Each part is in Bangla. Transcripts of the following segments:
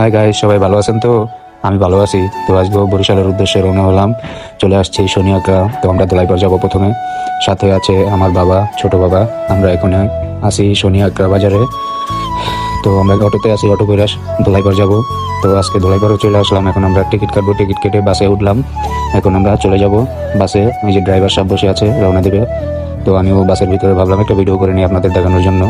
হাই গাইস সবাই ভালো আছেন তো? আমি ভালো আছি। তো আজকে বরিশালের উদ্দেশ্যে রওনা হলাম। চলে আসছি শনিয়াকা। তো আমরা দোলাইপার যাব প্রথমে। সাথে আছে আমার বাবা, ছোট বাবা। আমরা এখানে আসি শনিয়াকা বাজারে। তো আমরা অটোতে আসি অটো করে দোলাইপার যাব। তো আজকে দোলাইপারও চলে আসলাম। এখন আমরা টিকিট কাটবো। টিকিট কেটে বাসে উঠলাম। এখন আমরা চলে যাব বাসে। ওই যে ড্রাইভার সাহেব বসে আছে, রওনা দেবে। তো আমিও বাসের ভিতরে ভাবলাম একটা ভিডিও করে নিই আপনাদের দেখানোর জন্য।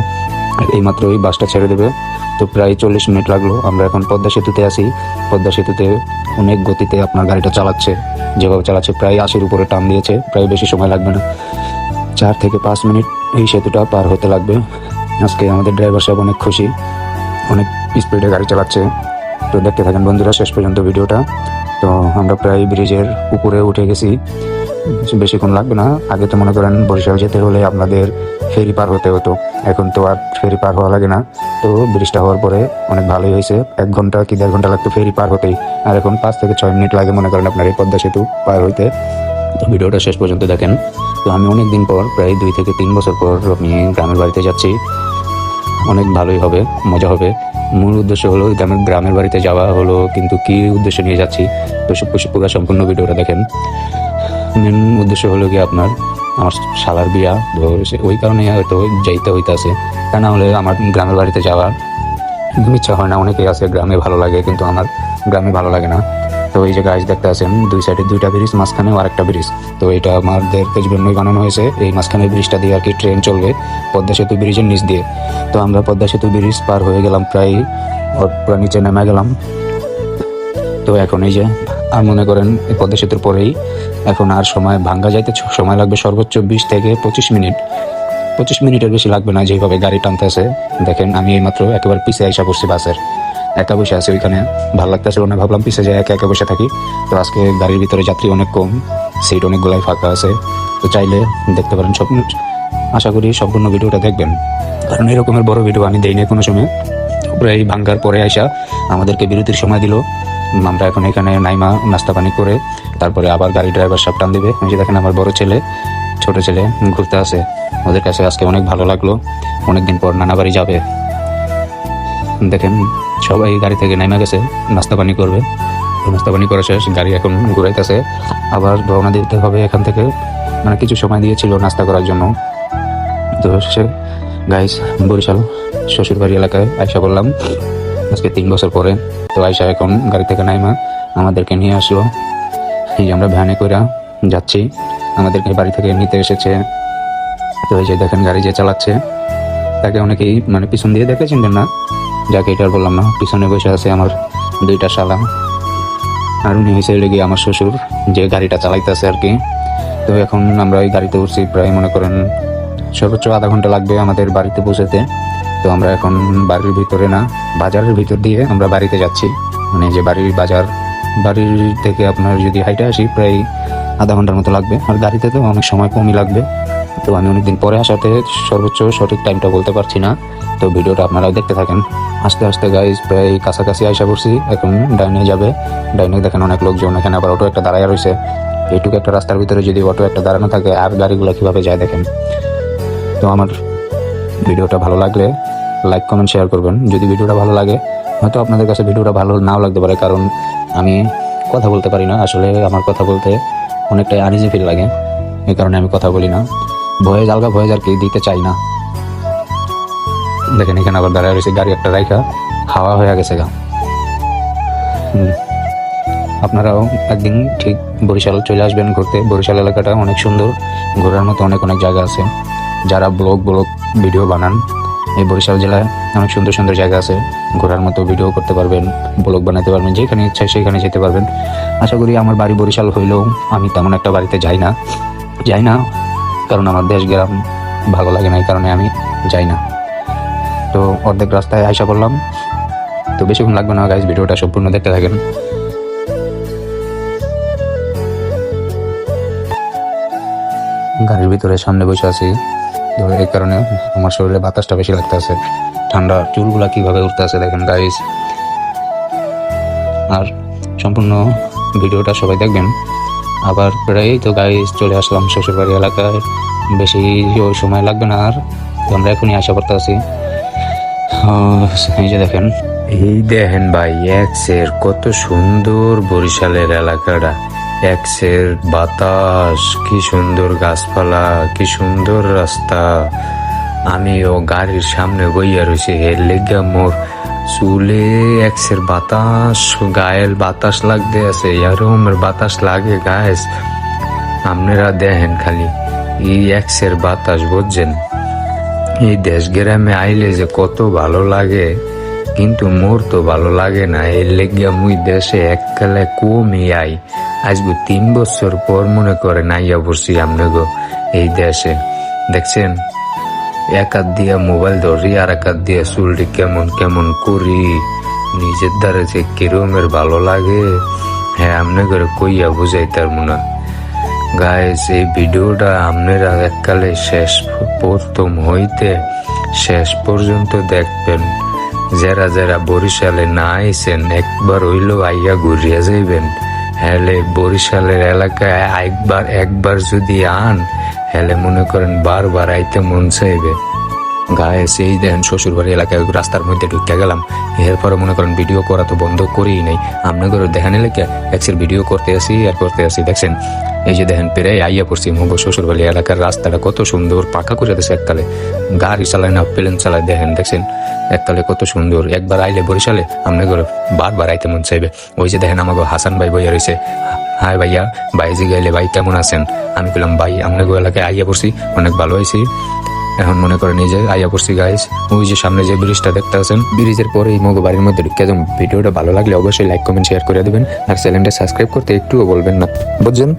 এইমাত্র ওই বাসটা ছেড়ে দেবে। তো প্রায় চল্লিশ মিনিট লাগল। আমরা এখন পদ্মা সেতুতে আসি পদ্মা সেতুতে অনেক গতিতে আপনার গাড়িটা চালাচ্ছে। যেভাবে চালাচ্ছে, প্রায় আশির উপরে টান দিয়েছে। প্রায় বেশি সময় লাগবে না। চার থেকে পাঁচ মিনিট এই সেতুটা পার হতে লাগবে। আজকে আমাদের ড্রাইভার সাহেব অনেক খুশি। অনেক স্পিডে গাড়ি চালাচ্ছে। তো দেখতে থাকেন বন্ধুরা, শেষ পর্যন্ত ভিডিওটা। তো আমরা প্রায় ব্রিজের উপরে উঠে গেছি। বেশিক্ষণ লাগবে না। আগে তো মনে করেন বরিশাল যেতে হলে আপনাদের ফেরি পার হতে হতো। এখন তো আর ফেরি পার হওয়া লাগে না। তো ব্রিজটা হওয়ার পরে অনেক ভালোই হয়েছে। এক ঘণ্টা কি দেড় ঘণ্টা লাগতো ফেরি পার হতেই। আর এখন পাঁচ থেকে ছয় মিনিট লাগে মনে করেন আপনার এই পদ্মা সেতু পার হইতে। তো ভিডিওটা শেষ পর্যন্ত দেখেন। তো আমি অনেক দিন পর, প্রায় দুই থেকে তিন বছর পর আমি গ্রামের বাড়িতে যাচ্ছি। অনেক ভালোই হবে, মজা হবে। মূল উদ্দেশ্য হলো গ্রামের গ্রামের বাড়িতে যাওয়া হলো, কিন্তু কি উদ্দেশ্য নিয়ে যাচ্ছি, তো সব কিছু সম্পূর্ণ ভিডিওটা দেখেন। মেন উদ্দেশ্য হলো কি আপনার আমার শালার বিয়া ওই কারণে হয়তো যাইতে হইতাছে। তা না হলে আমার গ্রামের বাড়িতে যাওয়ার একদম ইচ্ছা হয় না। অনেকেই আছে গ্রামে ভালো লাগে, কিন্তু আমার গ্রামে ভালো লাগে না। তো এই যে গাছ দেখতে আছেন, দুই সাইডে দুইটা ব্রিজ, মাঝখানেও আরেকটা ব্রিজ। তো এটা আমাদের জন্যই বানানো হয়েছে। এই মাঝখানে ব্রিজটা দিয়ে আর কি ট্রেন চলবে পদ্মা সেতু ব্রিজের নিচ দিয়ে। তো আমরা পদ্মা সেতু ব্রিজ পার হয়ে গেলাম প্রায় নিচে নেমে গেলাম। তো এখন এই যে, আর মনে করেন এই পদ্মা সেতুর পরেই এখন আর সময় ভাঙ্গা যাইতে সময় লাগবে সর্বোচ্চ বিশ থেকে পঁচিশ মিনিট। পঁচিশ মিনিটের বেশি লাগবে না যেভাবে গাড়ি টানতেছে। দেখেন, আমি এইমাত্র একেবারে পিছিয়ে আইসা পড়ছি বাসের। একা বসে আছে ওইখানে। ভালো লাগতেছিল না, ভাবলাম পিছিয়ে যায় একা একা বসে থাকি। তো আজকে গাড়ির ভিতরে যাত্রী অনেক কম, সিট অনেকগুলাই ফাঁকা আছে। তো চাইলে দেখতে পারেন সব আশা করি সম্পূর্ণ ভিডিওটা দেখবেন। কারণ এরকমের বড় ভিডিও আমি দেই না কোনো সময়। প্রায় ভাঙ্গার পরে আসা আমাদেরকে বিরতির সময় দিল। আমরা এখন এখানে নাইমা নাস্তা পানি করে তারপরে আবার গাড়ি ড্রাইভার সব টান দিবে যে দেখেন আমার বড় ছেলে, ছোট ছেলে ঘুরতে আসে। ওদের কাছে আজকে অনেক ভালো লাগল। অনেকদিন পর নানা বাড়ি যাবে। দেখেন, সবাই গাড়ি থেকে নাইমা গেছে, নাস্তা পানি করবে। নাস্তা পানি করা শেষ, গাড়ি এখন ঘুরাইতেছে। আবার রওনা দিতে হবে এখান থেকে। মানে কিছু সময় দিয়েছিল নাস্তা করার জন্য। তো সে গাইস বরিশাল, শ্বশুরবাড়ি এলাকায় আয়সা বললাম আজকে তিন বছর পরে। তো আয়সা এখন গাড়ি থেকে নাইমা আমাদেরকে নিয়ে আসলো। এই আমরা ভ্যানে করে যাচ্ছি, আমাদেরকে বাড়ি থেকে নিতে এসেছে। তো এই যে দেখেন গাড়ি যে চালাচ্ছে, তাকে অনেকেই মানে পিছন দিয়ে দেখে চিনবেন না। যাকে এটা বললাম না, পিছনে বসে আছে আমার দুইটা শালা। আর উনি হয়েছে লেগে আমার শ্বশুর, যে গাড়িটা চালাইতেছে আর কি। তো এখন আমরা ওই গাড়িতে উঠছি, প্রায় মনে করেন সর্বোচ্চ আধা ঘণ্টা লাগবে আমাদের বাড়িতে পৌঁছাতে। তো আমরা এখন বাড়ির ভিতরে না, বাজারের ভিতর দিয়ে আমরা বাড়িতে যাচ্ছি। মানে যে বাড়ির বাজার, বাড়ির থেকে আপনার যদি হাইটে আসি, প্রায় আধা ঘণ্টার মতো লাগবে। আর গাড়িতে তো অনেক সময় কমই লাগবে। তো আমি অনেকদিন পরে আসাতে সর্বোচ্চ সঠিক টাইমটা বলতে পারছি না। তো ভিডিওটা আপনারাও দেখতে থাকেন। আস্তে আস্তে গাইজ প্রায় কাছাকাছি আইসা পড়ছি। এখন ডাইনে যাবে। ডাইনে দেখেন অনেক লোকজন। এখানে আবার অটো একটা দাঁড়ায় রয়েছে। এইটুকু একটা রাস্তার ভিতরে যদি অটো একটা দাঁড়ানো থাকে, আর গাড়িগুলো কীভাবে যায় দেখেন। তো আমার ভিডিওটা ভালো লাগলে লাইক কমেন্ট শেয়ার করবেন। যদি ভিডিওটা ভালো লাগে, হয়তো আপনাদের কাছে ভিডিওটা ভালো নাও লাগতে পারে, কারণ আমি কথা বলতে পারি না। আসলে আমার কথা বলতে অনেকটাই আনিজি ফিল লাগে, এই কারণে আমি কথা বলি না। ভয়ে আলগা ভয়ে আর কি দিতে চাই না। দেখেন, এখানে আবার দাঁড়ায় রয়েছে গাড়ি একটা রাইখা হাওয়া হয়ে গেছে গা। আপনারাও একদিন ঠিক বরিশাল চলে আসবেন ঘুরতে। বরিশাল এলাকাটা অনেক সুন্দর, ঘোরার মতো অনেক অনেক জায়গা আছে। যারা ব্লগ ব্লগ, ভিডিও বানান এই বরিশাল জেলায় অনেক সুন্দর সুন্দর জায়গা আছে। ঘোরার মতো ভিডিও করতে পারবেন ব্লগ বানাতে পারবেন, যেখানে ইচ্ছা সেখানে যেতে পারবেন। আশা করি আমার বাড়ি বরিশাল হইলেও আমি তেমন একটা বাড়িতে যাই না। যাই না, কারণ আমার দেশ গ্রাম ভালো লাগে না এই কারণে আমি যাই না। তো অর্ধেক রাস্তায় আইসা পড়লাম। তো বেশিক্ষণ লাগবে না গাইজ ভিডিওটা সম্পূর্ণ দেখতে থাকেন। গাড়ির ভিতরে সামনে বসে আছি। এই কারণে আমার শরীরে বাতাসটা বেশি লাগতে আছে ঠান্ডা চুলগুলা কীভাবে উঠতে আছে দেখেন গাইজ আর সম্পূর্ণ ভিডিওটা সবাই দেখবেন। আবার প্রায় তো গাইজ চলে আসলাম শ্বশুরবাড়ি এলাকায়। বেশি ওই সময় লাগবে না আর, তো আমরা এখনই আশা করতে আছি এই যে দেখেন। এই দেখেন ভাই এক্সের কত সুন্দর বরিশালের এলাকাটা। এক্সের বাতাস, কি সুন্দর গাছপালা, কি সুন্দর রাস্তা। আমি ও গাড়ির সামনে বইয়া রয়েছে এর লেগে মোর চুলে এক্সের বাতাস গায়ের বাতাস লাগতে আছে এরকমের বাতাস লাগে গায়েস আপনারা দেখেন খালি, এই এক্সের বাতাস বুঝছেন? এই দেশ গ্রামে আইলে যে কত ভালো লাগে, কিন্তু মোর তো ভালো লাগে না, এর লেগে মুই দেশে এককালে কমই আই। আজকে তিন বছর পর মনে করে নাইয়া পড়ছি আমনে এই দেশে। দেখছেন? এক হাত দিয়া মোবাইল ধরি আর এক হাত দিয়া চুলটি কেমন কেমন করি। নিজের দ্বারা যে কিরমের ভালো লাগে হ্যাঁ আমনে করে কইয়া বুঝাইতার মনে। গাইস, এই ভিডিওটা আপনারা এককালে শেষ প্রথম হইতে শেষ পর্যন্ত দেখবেন। যারা যারা বরিশালে না আইছেন, একবার হইলেও আইয়া ঘুরিয়া যাইবেন। হেলে বরিশালের এলাকায় একবার একবার যদি আন হেলে মনে করেন বারবার আইতে মন চাইবে। গায়ে সেই দেন শ্বশুরবাড়ি এলাকায় রাস্তার মধ্যে ঢুকে গেলাম। এরপরে মনে করেন ভিডিও করা তো বন্ধ করেই নাই। আপনাদের দেখান এলাকা একসের ভিডিও করতে আসি, আর করতে আসি। দেখছেন এই যে দেখেন পেরে আইয়া পড়ছি মগ শ্বশুর বাড়ি এলাকার রাস্তাটা কত সুন্দর, পাকা করে দিয়েছে এককালে গাড়ি চালায় না, প্লেন চালায়, দেখেন, দেখছেন? এককালে কত সুন্দর। একবার আইলে বরিশালে আপনাদের বারবার আইতে মন চাইবে। ওই যে দেখেন আমাকে হাসান ভাই বইয়া রয়েছে হাই ভাইয়া বাইজি গাইলে ভাই কেমন আছেন? আমি বললাম ভাই আপনাদের এলাকায় আইয়া পড়ছি, অনেক ভালো হয়েছি এখন মনে করেন যে আইয়া পড়ছি গাইস ওই যে সামনে যে ব্রিজটা দেখতে আছেন, ব্রিজের পরে এই মগো বাড়ির মধ্যে ঢুকে ভিডিওটা ভালো লাগলে অবশ্যই লাইক কমেন্ট শেয়ার করে দেবেন। আর চ্যানেলটা সাবস্ক্রাইব করতে একটুও বলবেন না। বুঝছেন?